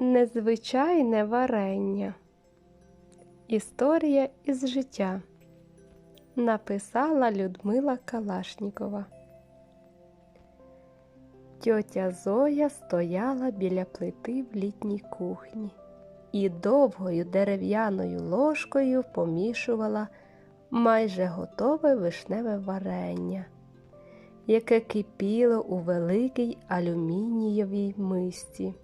Незвичайне варення. Історія із життя. Написала Людмила Калашнікова. Тьотя Зоя стояла біля плити в літній кухні і довгою дерев'яною ложкою помішувала майже готове вишневе варення, яке кипіло у великій алюмінієвій мисці.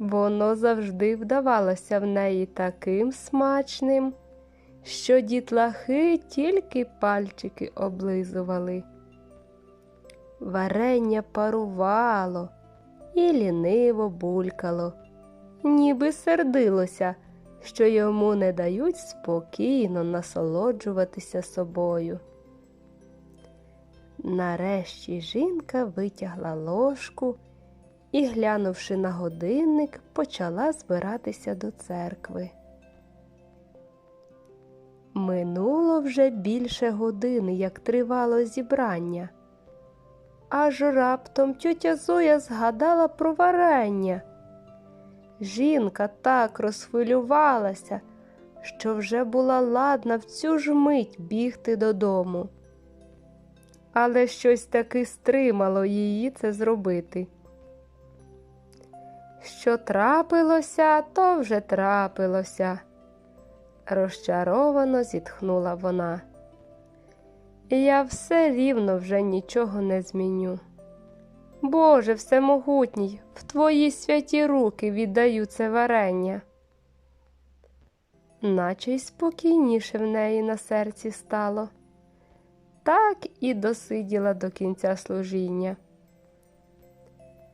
Воно завжди вдавалося в неї таким смачним, що дітлахи тільки пальчики облизували. Варення парувало і ліниво булькало, ніби сердилося, що йому не дають спокійно насолоджуватися собою. Нарешті жінка витягла ложку і, глянувши на годинник, почала збиратися до церкви. Минуло вже більше години, як тривало зібрання. Аж раптом тьотя Зоя згадала про варення. Жінка так розхвилювалася, що вже була ладна в цю ж мить бігти додому. Але щось таки стримало її це зробити. Що трапилося, то вже трапилося, розчаровано зітхнула вона. Я все рівно вже нічого не зміню. Боже всемогутній, в твої святі руки віддаю це варення. Наче й спокійніше в неї на серці стало. Так і досиділа до кінця служіння.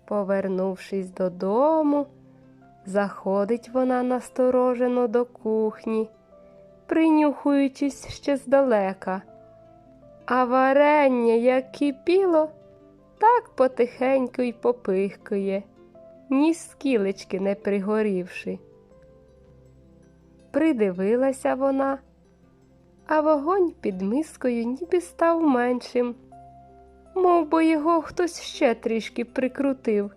Повернувшись додому, заходить вона насторожено до кухні, принюхуючись ще здалека. А варення, як кипіло, так потихеньку й попихкує, ні скілечки не пригорівши. Придивилася вона, а вогонь під мискою ніби став меншим, мов би його хтось ще трішки прикрутив.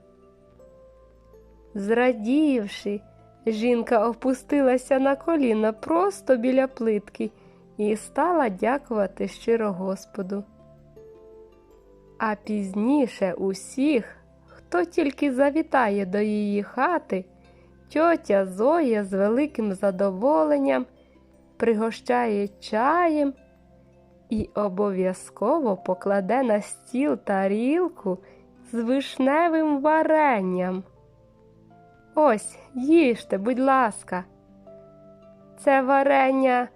Зрадівши, жінка опустилася на коліна просто біля плитки і стала дякувати щиро Господу. А пізніше усіх, хто тільки завітає до її хати, тьотя Зоя з великим задоволенням пригощає чаєм і обов'язково покладе на стіл тарілку з вишневим варенням. Ось, їжте, будь ласка, це варення,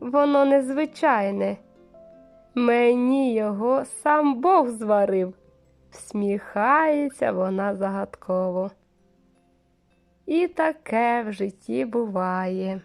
воно незвичайне. Мені його сам Бог зварив, всміхається вона загадково. І таке в житті буває.